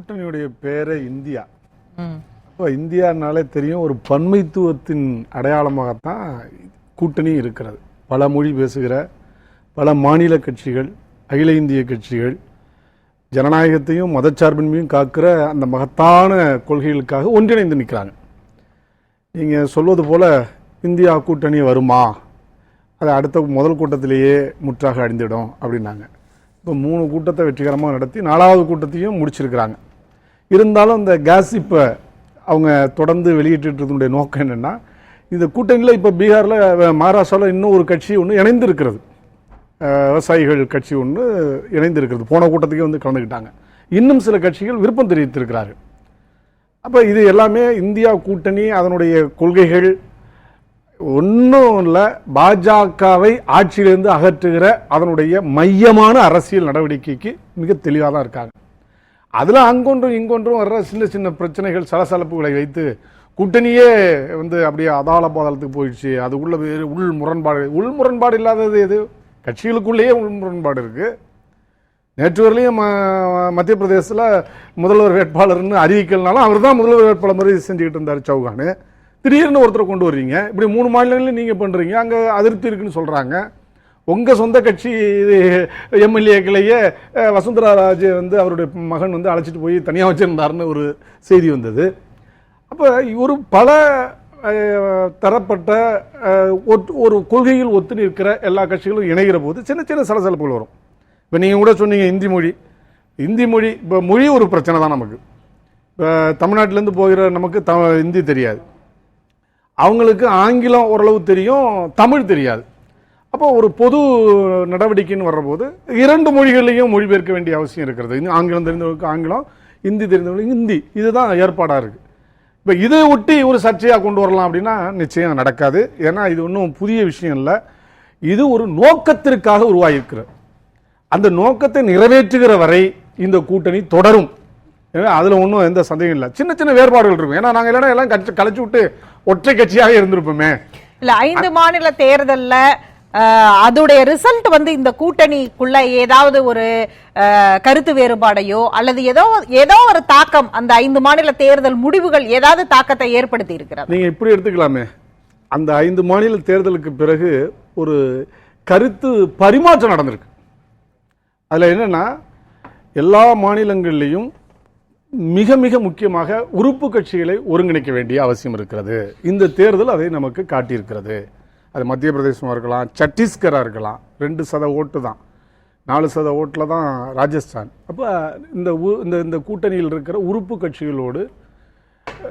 கூட்டணியுடைய பேரே இந்தியா. ம். அப்போ இந்தியானாலே தெரியும் ஒரு பன்மைத்துவத்தின் அடையாளமாகத்தான் கூட்டணி இருக்கிறது. பல மொழி பேசுகிற பல மாநில கட்சிகள் அகில இந்திய கட்சிகள் ஜனநாயகத்தையும் மதச்சார்பின்மையும் காக்கிற அந்த மகத்தான கொள்கைகளுக்காக ஒன்றிணைந்து நிற்கிறாங்க. நீங்கள் சொல்வது போல இந்தியா கூட்டணி வருமா? அது அடுத்த முதல் கூட்டத்திலேயே முற்றாக அழிந்துடும் அப்படின்னாங்க. இப்போ மூணு கூட்டத்தை வெற்றிகரமாக நடத்தி நாலாவது கூட்டத்தையும் முடிச்சிருக்கிறாங்க. இருந்தாலும் இந்த இப்போ அவங்க தொடர்ந்து வெளியிட்டிருந்தனுடைய நோக்கம் என்னென்னா இந்த கூட்டணியில் இப்போ பீகாரில் மகாராஷ்டிராவில் இன்னும் ஒரு கட்சி ஒன்று இணைந்திருக்கிறது. விவசாயிகள் கட்சி ஒன்று இணைந்திருக்கிறது. போன கூட்டத்துக்கே வந்து கலந்துக்கிட்டாங்க. இன்னும் சில கட்சிகள் விருப்பம் தெரிவித்திருக்கிறார்கள். அப்போ இது எல்லாமே இந்தியா கூட்டணி அதனுடைய கொள்கைகள். ஒன்றும் இல்லை பாஜகவை ஆட்சியிலிருந்து அகற்றுகிற அதனுடைய மையமான அரசியல் நடவடிக்கைக்கு மிக தெளிவாக தான் இருக்காங்க. அதில் அங்கொன்றும் இங்கொன்றும் வர்ற சின்ன சின்ன பிரச்சனைகள் சலசலப்புகளை வைத்து கூட்டணியே வந்து அப்படியே அதாள பாதாளத்துக்கு போயிடுச்சு. அது வேறு உள் முரண்பாடு உள் முரண்பாடு இல்லாதது எது? கட்சிகளுக்குள்ளேயே உள் முரண்பாடு இருக்குது நேற்று வரலையும் ம- மத்திய பிரதேசத்தில் முதல்வர் வேட்பாளர்னு அறிவிக்கலனாலும் அவர் தான் முதல்வர் வேட்பாளர் மாதிரி செஞ்சுக்கிட்டு இருந்தார் சௌகானு. திடீர்னு ஒருத்தரை கொண்டு வர்றீங்க. இப்படி மூணு மாநிலங்களையும் நீங்கள் பண்ணுறீங்க அங்கே அதிருப்தி இருக்குன்னு சொல்கிறாங்க உங்கள் சொந்த கட்சி எம்எல்ஏக்களையே வசுந்தரா ராஜே வந்து அவருடைய மகன் வந்து அழைச்சிட்டு போய் தனியாக வச்சிருந்தாருன்னு ஒரு செய்தி வந்தது. அப்போ ஒரு பல தரப்பட்ட அஹ், ஒரு கொள்கையில் ஒத்து நிற்கிற எல்லா கட்சிகளும் இணைகிற போது சின்ன சின்ன சலசலப்புகள் வரும். இப்போ நீங்கள் கூட சொன்னீங்க இந்தி மொழி. இந்தி மொழி இப்போ மொழி ஒரு பிரச்சனை தான் நமக்கு. இப்போ தமிழ்நாட்டிலேருந்து போகிற நமக்கு த இந்தி தெரியாது. அவங்களுக்கு ஆங்கிலம் ஓரளவு தெரியும் தமிழ் தெரியாது. அப்போ ஒரு பொது நடவடிக்கைன்னு வர்றபோது இரண்டு மொழிகளையும் மொழிபெயர்க்க வேண்டிய அவசியம் இருக்கிறது. இன்னும் ஆங்கிலம் தெரிந்தவங்களுக்கு ஆங்கிலம் ஹிந்தி தெரிந்தவங்களுக்கு ஹிந்தி இதுதான் ஏற்பாடாக இருக்குது இப்போ இதை ஒட்டி ஒரு சர்ச்சையாக கொண்டு வரலாம் அப்படின்னா நிச்சயம் நடக்காது. ஏன்னா இது ஒன்றும் புதிய விஷயம் இல்லை. இது ஒரு நோக்கத்திற்காக உருவாகியிருக்கிறது. அந்த நோக்கத்தை நிறைவேற்றுகிற வரை இந்த கூட்டணி தொடரும். ஏன்னா அதில் ஒன்றும் எந்த சந்தேகம் இல்லை. சின்ன சின்ன வேறுபாடுகள் இருக்கும். ஏன்னா நாங்கள் இல்லைன்னா எல்லாம் கட்சி கலைச்சு விட்டு ஒற்றை கட்சியாக இருந்திருப்போமே. இல்லை ஐந்து மாநில தேர்தலில் அதோடைய ரிசல்ட் வந்து இந்த கூட்டணிக்குள்ள ஏதாவது ஒரு கருத்து வேறுபாடையோ அல்லது ஏதோ ஏதோ ஒரு தாக்கம் அந்த ஐந்து மாநில தேர்தல் முடிவுகள் ஏதாவது தாக்கத்தை ஏற்படுத்தி இருக்கிறார் நீங்கள் இப்படி எடுத்துக்கலாமே. அந்த ஐந்து மாநில தேர்தலுக்கு பிறகு ஒரு கருத்து பரிமாற்றம் நடந்திருக்கு. அதில் என்னன்னா எல்லா மாநிலங்கள்லையும் மிக மிக முக்கியமாக உறுப்பு கட்சிகளை ஒருங்கிணைக்க வேண்டிய அவசியம் இருக்கிறது. இந்த தேர்தல் அதை நமக்கு காட்டியிருக்கிறது. அது மத்திய பிரதேசமாக இருக்கலாம் சத்தீஸ்கராக இருக்கலாம் ரெண்டு சத ஓட்டு தான். நாலு சத ஓட்டில் தான் ராஜஸ்தான். அப்போ இந்த உ- இந்த இந்த கூட்டணியில் இருக்கிற உறுப்பு கட்சிகளோடு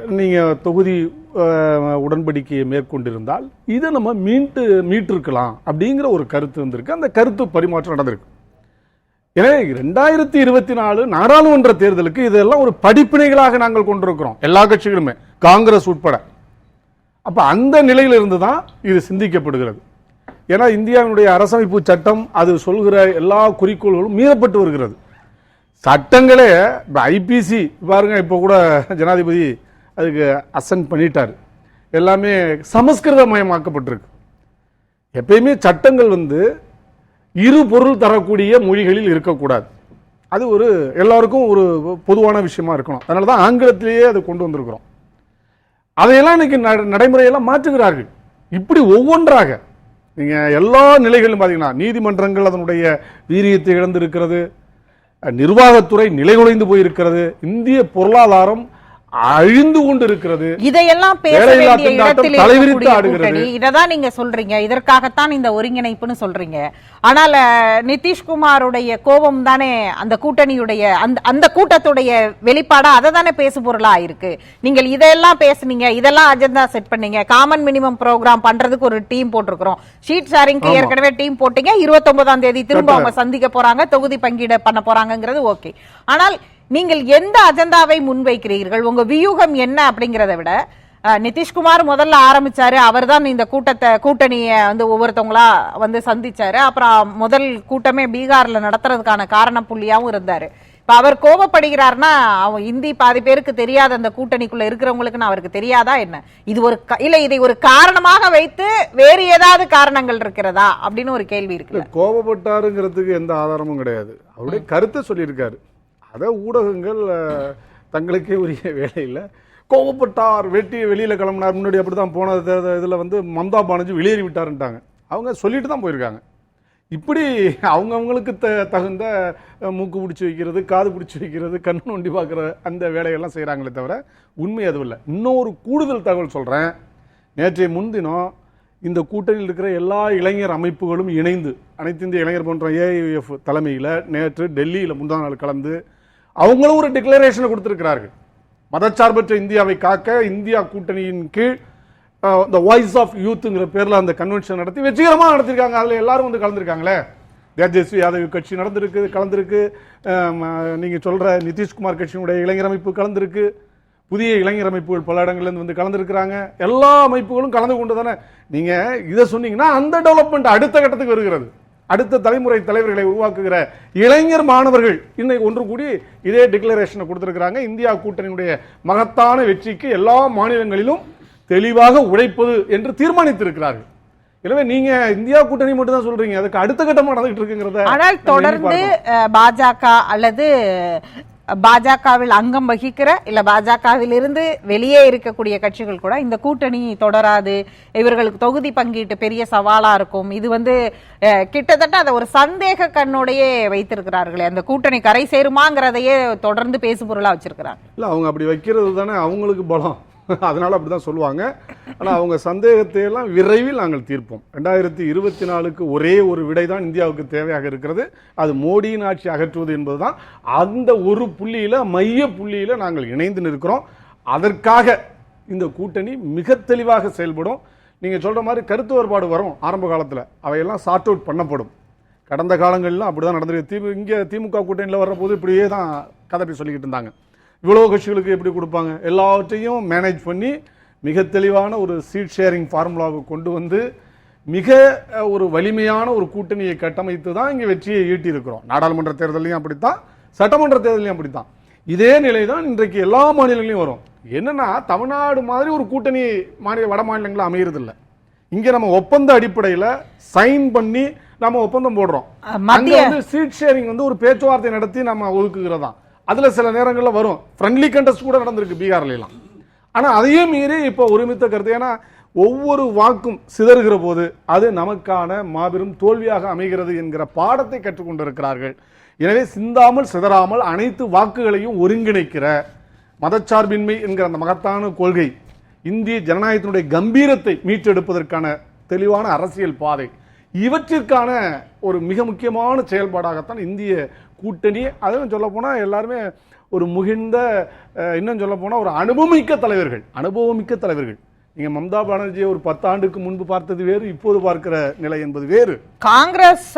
நீங்கள் தொகுதி உடன்படிக்கையை மேற்கொண்டிருந்தால் இதை நம்ம மீண்டு மீட்டிருக்கலாம் அப்படிங்கிற ஒரு கருத்து வந்திருக்கு. அந்த கருத்து பரிமாற்றம் நடந்திருக்கு. எனவே ரெண்டாயிரத்தி இருபத்தி நாலு நாடாளுமன்ற தேர்தலுக்கு இதெல்லாம் ஒரு படிப்பினைகளாக நாங்கள் கொண்டிருக்கிறோம். எல்லா கட்சிகளுமே காங்கிரஸ் உட்பட. அப்போ அந்த நிலையிலிருந்து தான் இது சிந்திக்கப்படுகிறது. ஏன்னா இந்தியாவினுடைய அரசமைப்பு சட்டம் அது சொல்கிற எல்லா குறிக்கோள்களும் மீறப்பட்டு வருகிறது. சட்டங்களே இப்போ ஐபிசி பாருங்க இப்போ கூட ஜனாதிபதி அதுக்கு அசன்ட் பண்ணிட்டார். எல்லாமே சமஸ்கிருதமயமாக்கப்பட்டிருக்கு. எப்பயுமே சட்டங்கள் வந்து இரு பொருள் தரக்கூடிய மொழிகளில் இருக்கக்கூடாது. அது ஒரு எல்லாருக்கும் ஒரு பொதுவான விஷயமா இருக்கணும் அதனால தான் ஆங்கிலத்திலேயே அதை கொண்டு வந்திருக்கிறோம். அதையெல்லாம் இன்னைக்கு நடைமுறையெல்லாம் மாற்றுகிறார்கள். இப்படி ஒவ்வொன்றாக நீங்கள் எல்லா நிலைகளிலும் பார்த்தீங்கன்னா நீதிமன்றங்கள் அதனுடைய வீரியத்தை இழந்திருக்கிறது நிர்வாகத்துறை நிலைகுலைந்து போயிருக்கிறது இந்திய பொருளாதாரம் அழிந்து கொண்டு இருக்கிறது இதையெல்லாம் பேச வேண்டிய இடத்தில் இததான் நீங்க சொல்றீங்க. இதற்காகத்தான் இந்த ஒருங்கிணைப்புன்னு சொல்றீங்க. ஆனால் நிதிஷ்குமாருடைய கோபம் தானே அந்த கூட்டணியுடைய அந்த அந்த கூட்டத்துடைய வெளிப்பாடா? அதை தானே பேசு பொருளா இருக்கு. நீங்கள் இதெல்லாம் பேசுனீங்க. இதெல்லாம் அஜெண்டா செட் பண்ணீங்க. காமன் மினிமம் ப்ரோக்ராம் பண்றதுக்கு ஒரு டீம் போட்டிருக்கிறோம். ஷீட் ஷேரிங்க்கு. ஏற்கனவே டீம் போட்டீங்க. இருபத்தொன்பதாம் தேதி திரும்ப. அவங்க சந்திக்க போறாங்க. தொகுதி பங்கீடு பண்ண போறாங்கங்கிறது ஓகே ஆனால் நீங்கள் எந்த அஜெண்டாவை முன்வைக்கிறீர்கள்? உங்க வியூகம் என்ன அப்படிங்கறத விட நிதிஷ்குமார் முதல்ல ஆரம்பிச்சாரு. அவர்தான் இந்த கூட்டத்தை கூட்டணியை வந்து ஒவ்வொருத்தவங்களா வந்து சந்திச்சாரு. அப்புறம் முதல் கூட்டமே பீகார்ல நடத்துறதுக்கான காரண புள்ளியாவும் இருந்தாரு. இப்ப அவர் கோபப்படுகிறார்னா அவன் இந்தி பாதி பேருக்கு தெரியாத அந்த கூட்டணிக்குள்ள இருக்கிறவங்களுக்கு அவருக்கு தெரியாதா என்ன? இது ஒரு இல்ல இதை ஒரு காரணமாக வைத்து வேறு ஏதாவது காரணங்கள் இருக்கிறதா? அப்படின்னு ஒரு கேள்வி இருக்கு. கோபப்பட்டாருங்கிறதுக்கு எந்த ஆதாரமும் கிடையாது. அவருடைய கருத்தை சொல்லியிருக்காரு. அதை ஊடகங்கள் தங்களுக்கே உரிய வேலையில் கோவப்பட்டார் வெட்டி வெளியில் கிளம்பினார் முன்னாடி அப்படி தான் போன இதில் வந்து மம்தா பானர்ஜி வெளியேறி விட்டாருன்ட்டாங்க அவங்க சொல்லிட்டு தான் போயிருக்காங்க. இப்படி அவங்கவுங்களுக்கு த தகுந்த மூக்கு பிடிச்சி வைக்கிறது காது பிடிச்சி வைக்கிறது கண் நோண்டி பார்க்குற அந்த வேலையெல்லாம் செய்கிறாங்களே தவிர உண்மை அதுவும் இல்லை. இன்னொரு கூடுதல் தகவல் சொல்கிறேன் நேற்றைய முன்தினம் இந்த கூட்டணியில் இருக்கிற எல்லா இளைஞர் அமைப்புகளும் இணைந்து அனைத்து இந்திய இளைஞர் போன்ற ஏஐஎஃப் தலைமையில் நேற்று டெல்லியில் முந்தா நாள் கலந்து அவங்களும் ஒரு டிக்ளரேஷனை கொடுத்துருக்கிறார்கள். மதச்சார்பற்ற இந்தியாவை காக்க இந்தியா கூட்டணியின் கீழ் இந்த வாய்ஸ் ஆஃப் யூத்துங்கிற பேரில் அந்த கன்வென்ஷன் நடத்தி வெற்றிகரமாக நடத்திருக்காங்க. அதில் எல்லாரும் வந்து கலந்துருக்காங்களே. தேஜஸ்வி யாதவ் கட்சி நடந்திருக்கு கலந்திருக்கு. நீங்கள் சொல்கிற நிதிஷ்குமார் கட்சியினுடைய இளைஞர் அமைப்பு கலந்திருக்கு. புதிய இளைஞர் அமைப்புகள் பல இடங்கள்லேருந்து வந்து கலந்துருக்கிறாங்க. எல்லா அமைப்புகளும் கலந்து கொண்டு தானே. நீங்கள் இதை சொன்னீங்கன்னா அந்த டெவலப்மெண்ட் அடுத்த கட்டத்துக்கு வருகிறது. அடுத்த தலைமுறை தலைவர்களை உருவாக்குகிற இளைஞர் மாணவர்கள். இன்னைக்கு ஒன்று கூடி இதே டிக்ளரேஷனை கொடுத்திருக்கிறாங்க. இந்தியா கூட்டணியினுடைய மகத்தான வெற்றிக்கு எல்லா மாநிலங்களிலும் தெளிவாக உழைப்பது என்று தீர்மானித்திருக்கிறார்கள். எனவே நீங்க இந்தியா கூட்டணி மட்டும் தான் சொல்றீங்க. அதுக்கு அடுத்த கட்டமா நடந்துகிட்டு இருக்குங்கிறத ஆனால் தொடர்ந்து பாஜக அல்லது பாஜகவில் அங்கம் வகிக்கிற இல்ல பாஜகவில் இருந்து வெளியே இருக்கக்கூடிய கட்சிகள் கூட இந்த கூட்டணி தொடராது. இவர்களுக்கு தொகுதி பங்கீட்டு பெரிய சவாலா இருக்கும். இது வந்து கிட்டத்தட்ட அதை ஒரு சந்தேக கண்ணோடையே வைத்திருக்கிறார்களே. அந்த கூட்டணி கரை சேருமாங்கிறதையே தொடர்ந்து பேசுபொருளா வச்சிருக்கிறாங்க. இல்ல அவங்க அப்படி வைக்கிறது தானே அவங்களுக்கு பலம். அதனால அப்படிதான் சொல்லுவாங்க. ஆனால் அவங்க சந்தேகத்தை எல்லாம் விரைவில் நாங்கள் தீர்ப்போம். ரெண்டாயிரத்தி இருபத்தி நாலுக்கு ஒரே ஒரு விடை தான் இந்தியாவுக்கு தேவையாக இருக்கிறது. அது மோடியின் ஆட்சி அகற்றுவது என்பதுதான். அந்த ஒரு புள்ளியில் மைய புள்ளியில் நாங்கள் இணைந்து நிற்கிறோம். அதற்காக இந்த கூட்டணி மிக தெளிவாக செயல்படும். நீங்கள் சொல்கிற மாதிரி கருத்து வேறுபாடு வரும் ஆரம்ப காலத்தில். அவையெல்லாம் சார்ட் அவுட் பண்ணப்படும். கடந்த காலங்களில் அப்படி தான் நடந்திருக்கு. திமு இங்கே திமுக கூட்டணியில் வர்றபோது இப்படியே தான் கதை சொல்லிக்கிட்டு இருந்தாங்க. இவ்வளோ கட்சிகளுக்கு எப்படி கொடுப்பாங்க? எல்லாவற்றையும் மேனேஜ் பண்ணி மிக தெளிவான ஒரு சீட் ஷேரிங் ஃபார்முலாவை கொண்டு வந்து மிக ஒரு வலிமையான ஒரு கூட்டணியை கட்டமைத்து தான் இங்கே வெற்றியை ஈட்டியிருக்கிறோம். நாடாளுமன்ற தேர்தலையும் அப்படித்தான் சட்டமன்ற தேர்தலையும் அப்படித்தான். இதே நிலை தான் இன்றைக்கு எல்லா மாநிலங்களையும் வரும். என்னன்னா தமிழ்நாடு மாதிரி ஒரு கூட்டணி மாநில வட மாநிலங்களில் அமையறதில்ல. இங்க நம்ம ஒப்பந்த அடிப்படையில சைன் பண்ணி நம்ம ஒப்பந்தம் போடுறோம். அங்க வந்து சீட் ஷேரிங் வந்து ஒரு பேச்சுவார்த்தை நடத்தி நம்ம ஒதுக்குகிறதா? அதில் சில நேரங்களில் வரும். ஃப்ரெண்ட்லி கண்டஸ்ட் கூட நடந்திருக்கு பீகார்லாம் ஆனால் அதையும் மீறி இப்போ ஒருமித்த கருத்து. ஏன்னா ஒவ்வொரு வாக்கும் சிதறுகிற போது அது நமக்கான மாபெரும் தோல்வியாக அமைகிறது என்கிற பாடத்தை கற்றுக்கொண்டிருக்கிறார்கள். எனவே சிந்தாமல் சிதறாமல் அனைத்து வாக்குகளையும் ஒருங்கிணைக்கிற மதச்சார்பின்மை என்கிற அந்த மகத்தான கொள்கை இந்திய ஜனநாயகத்தினுடைய கம்பீரத்தை மீட்டெடுப்பதற்கான தெளிவான அரசியல் பாதை இவற்றிற்கான ஒரு மிக முக்கியமான செயல்பாடாகத்தான் இந்திய கூட்டணி. அதுவும் சொல்ல எல்லாருமே ஒரு முகிழ்ந்த இன்னும் சொல்ல ஒரு அனுபவமிக்க தலைவர்கள் அனுபவமிக்க தலைவர்கள். நீங்க மம்தா பானர்ஜியை ஒரு பத்தாண்டுக்கு முன்பு பார்த்தது வேறு இப்போது பார்க்கிற நிலை என்பது வேறு. காங்கிரஸ்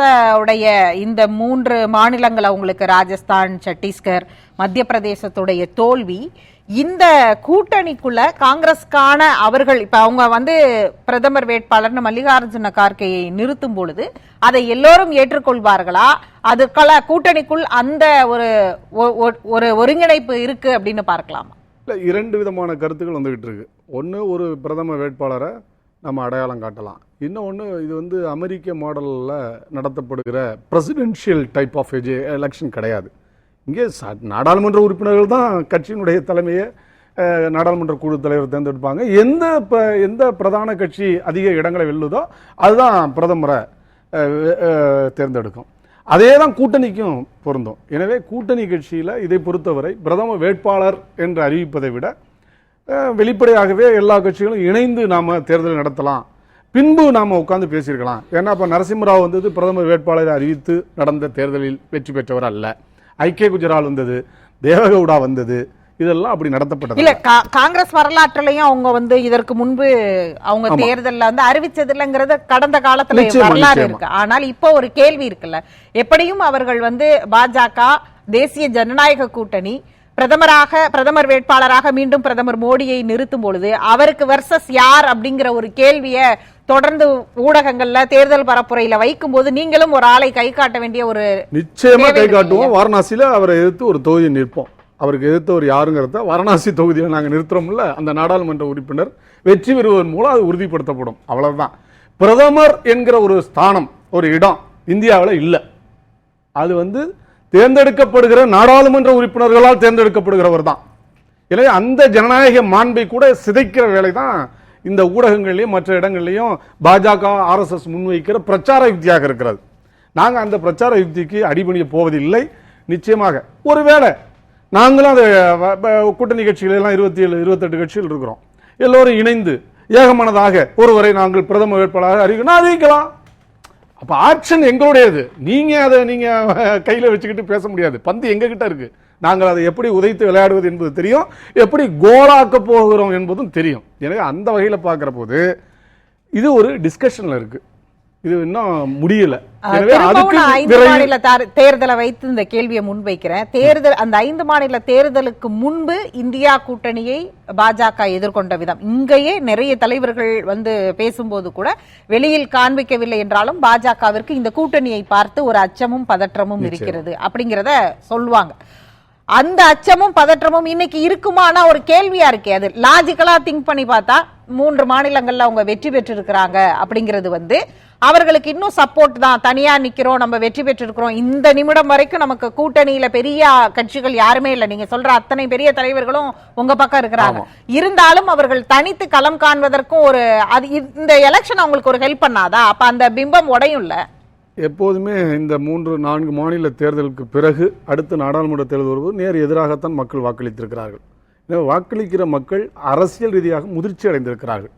உடைய இந்த மூன்று மாநிலங்கள் அவங்களுக்கு ராஜஸ்தான் சத்தீஸ்கர் மத்திய பிரதேசத்துடைய தோல்வி இந்த கூட்டணிக்குள்ள காங்கிரஸ்க்கான அவர்கள் இப்ப அவங்க வந்து பிரதமர் வேட்பாளர்னு மல்லிகார்ஜுன கார்கேயை நிறுத்தும் பொழுது அதை எல்லோரும் ஏற்றுக்கொள்வார்களா? அதுக்கள கூட்டணிக்குள் அந்த ஒரு ஒ- ஒரு ஒருங்கிணைப்பு இருக்கு அப்படின்னு பார்க்கலாமா? இல்லை இரண்டு விதமான கருத்துக்கள் வந்துகிட்டு இருக்கு. ஒன்று ஒரு பிரதம வேட்பாளரை நம்ம அடையாளம் காட்டலாம். இன்னொன்று இது வந்து அமெரிக்க மாடலில் நடத்தப்படுகிற பிரசிடென்ஷியல் டைப் ஆஃப் எலெக்ஷன் கிடையாது. இங்கே ச- நாடாளுமன்ற உறுப்பினர்கள் தான் கட்சியினுடைய தலைமையை நாடாளுமன்ற குழு தலைவர் தேர்ந்தெடுப்பாங்க. எந்த ப- எந்த பிரதான கட்சி அதிக இடங்களை வெல்லுதோ அதுதான் பிரதமரை தேர்ந்தெடுக்கும். அதே தான் கூட்டணிக்கும் பொருந்தும். எனவே கூட்டணி கட்சியில் இதை பொறுத்தவரை பிரதம வேட்பாளர் என்று அறிவிப்பதை விட வெளிப்படையாகவே எல்லா கட்சிகளும் இணைந்து நாம் தேர்தல் நடத்தலாம். பின்பு நாம் உட்காந்து பேசியிருக்கலாம். ஏன்னா இப்போ நரசிம்மராவ் வந்தது பிரதமர் வேட்பாளரை அறிவித்து நடந்த தேர்தலில் வெற்றி பெற்றவர் அல்ல. ஐக்கிய குஜரால் வந்தது தேவகவுடா வந்தது இதெல்லாம் அப்படி நடத்தப்பட்டது. இல்ல காங்கிரஸ் வரலாற்றுலயும் அவங்க வந்து இதற்கு முன்பு அவங்க தேர்தல்ல வந்து அறிவிச்சது இல்லைங்கிறது கடந்த காலத்துல வரலாறு. இருக்கு. ஆனால் இப்போ ஒரு கேள்வி இருக்குல்ல. எப்படியும் அவர்கள் வந்து பாஜக தேசிய ஜனநாயக கூட்டணி பிரதமராக பிரதமர் வேட்பாளராக மீண்டும் பிரதமர் மோடியை நிறுத்தும் பொழுது அவருக்கு வர்சஸ் யார் அப்படிங்கிற ஒரு கேள்விய தொடர்ந்து ஊடகங்கள்ல தேர்தல் பரப்புரையில வைக்கும் போது நீங்களும் ஒரு ஆளை கை காட்ட வேண்டிய ஒரு நிச்சயமா கை. காட்டுவோம். வாரணாசியில அவரை எதிர்த்து ஒரு தொகுதி நிற்போம். அவருக்கு எதிர்த்தவர் யாருங்கிறத வாரணாசி தொகுதியில் நாங்க நிறுத்துறோம்ல அந்த நாடாளுமன்ற உறுப்பினர் வெற்றி பெறுவதன் மூலம் அது உறுதிப்படுத்தப்படும். அவ்வளவுதான். பிரதமர் என்கிற ஒரு ஸ்தானம் ஒரு இடம் இந்தியாவில் இல்லை. அது வந்து தேர்ந்தெடுக்கப்படுகிற நாடாளுமன்ற உறுப்பினர்களால் தேர்ந்தெடுக்கப்படுகிறவர் தான் எனவே அந்த ஜனநாயக மாண்பை கூட சிதைக்கிற வேலை தான் இந்த ஊடகங்கள்லையும் மற்ற இடங்கள்லையும் பாஜக ஆர்எஸ்எஸ் முன்வைக்கிற பிரச்சார யுக்தியாக இருக்கிறது. நாங்கள் அந்த பிரச்சார யுக்திக்கு அடிபணிய போவதில்லை. நிச்சயமாக ஒருவேளை நாங்களும் அந்த வ- கூட்டணி கட்சிகள் எல்லாம் இருபத்தி ஏழு இருபத்தெட்டு கட்சிகள் இருக்கிறோம். எல்லோரும் இணைந்து ஏகமனதாக ஒருவரை நாங்கள் பிரதம வேட்பாளராக அறிவிக்கணும் அறிவிக்கலாம். அப்போ ஆக்ஷன் எங்களுடையது. நீங்கள் அதை நீங்கள் கையில் வச்சுக்கிட்டு பேச முடியாது. பந்து எங்ககிட்ட இருக்குது இருக்கு. நாங்கள் அதை எப்படி உதைத்து விளையாடுவது என்பது தெரியும். எப்படி கோலாக்க போகிறோம் என்பதும் தெரியும். எனவே அந்த வகையில் பார்க்குற போது இது ஒரு டிஸ்கஷனில் இருக்குது இது இன்னும் முடியல. தேர்தலை வைத்து இந்த கேள்வியை முன்வைக்கிறேன். தேர்தல் அந்த ஐந்து மாநில தேர்தலுக்கு முன்பு இந்தியா கூட்டணியை பாஜக எதிர்கொண்ட விதம். இங்கேயே நிறைய தலைவர்கள் வந்து பேசும்போது கூட வெளியில் காண்பிக்கவில்லை என்றாலும் பாஜகவிற்கு இந்த கூட்டணியை பார்த்து ஒரு அச்சமும் பதற்றமும் இருக்கிறது அப்படிங்கிறத சொல்லுவாங்க. அந்த அச்சமும் பதற்றமும் இன்னைக்கு இருக்குமானா ஒரு கேள்வியா இருக்கே. அது லாஜிக்கலா திங்க் பண்ணி பார்த்தா மூன்று மாநிலங்கள்ல அவங்க வெற்றி பெற்றிருக்கிறாங்க அப்படிங்கிறது வந்து அவர்களுக்கு இன்னும் சப்போர்ட் தான். தனியா நிக்கிறோம் நம்ம வெற்றி பெற்றிருக்கிறோம். இந்த நிமிடம் வரைக்கும் நமக்கு கூட்டணியில பெரிய கட்சிகள் யாருமே இல்ல. நீங்க சொல்ற அத்தனை பெரிய தலைவர்களும் உங்க பக்கம் இருக்கிறாங்க. இருந்தாலும் அவர்கள் தனித்து களம் காண்பதற்கும் ஒரு அது இந்த எலெக்ஷன் அவங்களுக்கு ஒரு ஹெல்ப் பண்ணாதா? அப்ப அந்த பிம்பம் உடையும்ல எப்போதுமே இந்த மூன்று நான்கு மாநில தேர்தலுக்கு பிறகு அடுத்த நாடாளுமன்ற தேர்தல் வருவது நேர் எதிராகத்தான் மக்கள் வாக்களித்திருக்கிறார்கள். எனவே வாக்களிக்கிற மக்கள் அரசியல் ரீதியாக முதிர்ச்சி அடைந்திருக்கிறார்கள்.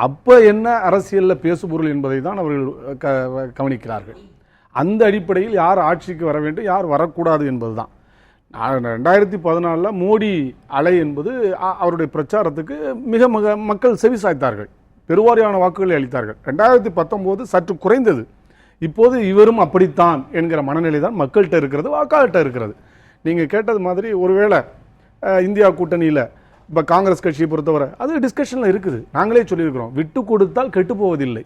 அப்போ என்ன அரசியலில் பேசுபொருள் என்பதை தான் அவர்கள் க- கவனிக்கிறார்கள். அந்த அடிப்படையில் யார் ஆட்சிக்கு வர வேண்டும் யார் வரக்கூடாது என்பதுதான். நான் ரெண்டாயிரத்தி பதினாலில் மோடி அலை என்பது அவருடைய பிரச்சாரத்துக்கு மிக மிக மக்கள் செவி சாய்த்தார்கள். பெருவாரியான வாக்குகளை அளித்தார்கள். ரெண்டாயிரத்தி பத்தொம்போது சற்று குறைந்தது. இப்போது இவரும் அப்படித்தான் என்கிற மனநிலை தான் மக்கள்கிட்ட இருக்கிறது வாக்காளர்கிட்ட இருக்கிறது. நீங்கள் கேட்டது மாதிரி ஒருவேளை இந்தியா கூட்டணியில் இப்போ காங்கிரஸ் கட்சியை பொறுத்தவரை அது டிஸ்கஷனில் இருக்குது. நாங்களே சொல்லியிருக்கிறோம். விட்டு கொடுத்தால் கெட்டு போவதில்லை.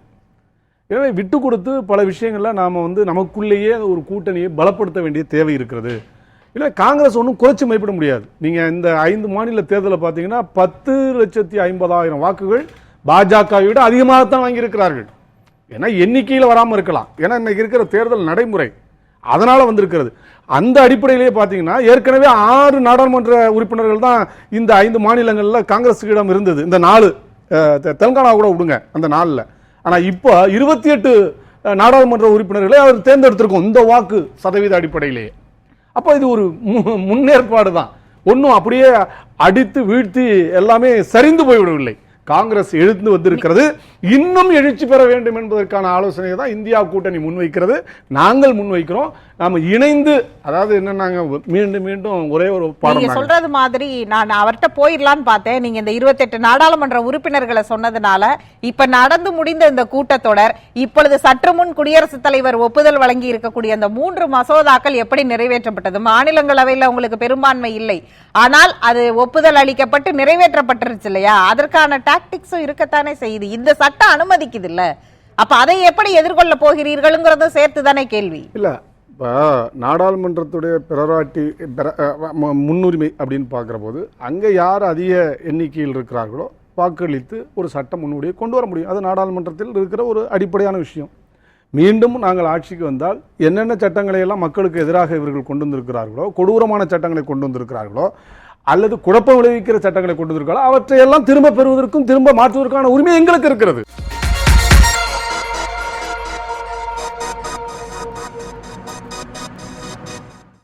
எனவே விட்டு கொடுத்து பல விஷயங்களில் நாம் வந்து நமக்குள்ளேயே ஒரு கூட்டணியை பலப்படுத்த வேண்டிய தேவை இருக்கிறது. இல்லை காங்கிரஸ் ஒன்றும் குறைச்சி மதிப்பிட முடியாது. நீங்கள் இந்த ஐந்து மாநில தேர்தலை பார்த்தீங்கன்னா பத்து லட்சத்தி ஐம்பதாயிரம் வாக்குகள் பாஜகவை விட அதிகமாகத்தான் வாங்கியிருக்கிறார்கள். ஏன்னா எண்ணிக்கையில் வராமல் இருக்கலாம். ஏன்னா இன்னைக்கு இருக்கிற தேர்தல் நடைமுறை அதனால் வந்திருக்கிறது. அந்த அடிப்படையிலேயே பார்த்தீங்கன்னா ஏற்கனவே ஆறு நாடாளுமன்ற உறுப்பினர்கள் தான் இந்த ஐந்து மாநிலங்களில் காங்கிரஸுக்கிடம் இருந்தது. இந்த நாலு தெ- தெலுங்கானா கூட விடுங்க அந்த நாளில். ஆனால் இப்போ இருபத்தி எட்டு நாடாளுமன்ற உறுப்பினர்களை அவர் தேர்ந்தெடுத்திருக்கோம் இந்த வாக்கு சதவீத அடிப்படையிலேயே. அப்போ இது ஒரு மு- முன்னேற்பாடு தான். ஒன்றும் அப்படியே அடித்து வீழ்த்தி எல்லாமே சரிந்து போய்விடவில்லை. காங்கிரஸ் எழுந்து வந்திருக்கிறது. இன்னும் எழுச்சி பெற வேண்டும் என்பதற்கான ஆலோசனையை தான் இந்தியா கூட்டணி முன்வைக்கிறது. நாங்கள் முன்வைக்கிறோம். நாம இணைந்து அதாவது என்ன நாங்க மீண்டும் மீண்டும் ஒரே ஒரு பாடம் நீங்க. சொல்றது மாதிரி நான் அவர்கிட்ட போயிடலான்னு பார்த்தேன். நீங்க இந்த 28 நாடாளுமன்ற உறுப்பினர்களை சொன்னதுனால இப்ப நடந்து முடிந்த இந்த கூட்டத்தொடர் இப்பொழுது சற்று முன் குடியரசுத் தலைவர் ஒப்புதல் வழங்கி இருக்கக்கூடிய அந்த மூன்று மசோதாக்கள் எப்படி நிறைவேற்றப்பட்டது? மாநிலங்களவையில் உங்களுக்கு பெரும்பான்மை இல்லை. ஆனால் அது ஒப்புதல் அளிக்கப்பட்டு நிறைவேற்றப்பட்டுருச்சு இல்லையா? அதற்கான டாக்டிக்ஸும் இருக்கத்தானே செய்யுது. இந்த சட்டம் அனுமதிக்குது இல்ல. அப்ப அதை எப்படி எதிர்கொள்ள போகிறீர்கள்ங்கிறதும் சேர்த்து தானே கேள்வி. இல்ல இப்போ நாடாளுமன்றத்துடைய பிறராட்டி பிற- முன்னுரிமை அப்படின்னு பார்க்குற போது அங்கே யார் அதிக எண்ணிக்கையில் இருக்கிறார்களோ வாக்களித்து ஒரு சட்டம் முன்னுடைய கொண்டு வர முடியும். அது நாடாளுமன்றத்தில் இருக்கிற ஒரு அடிப்படையான விஷயம். மீண்டும் நாங்கள் ஆட்சிக்கு வந்தால் என்னென்ன சட்டங்களை எல்லாம் மக்களுக்கு எதிராக இவர்கள் கொண்டு வந்திருக்கிறார்களோ கொடூரமான சட்டங்களை கொண்டு வந்திருக்கிறார்களோ அல்லது குழப்பம் விளைவிக்கிற சட்டங்களை கொண்டு வந்திருக்காங்களோ அவற்றையெல்லாம் திரும்ப பெறுவதற்கும் திரும்ப மாற்றுவதற்கான உரிமை எங்களுக்கு இருக்கிறது.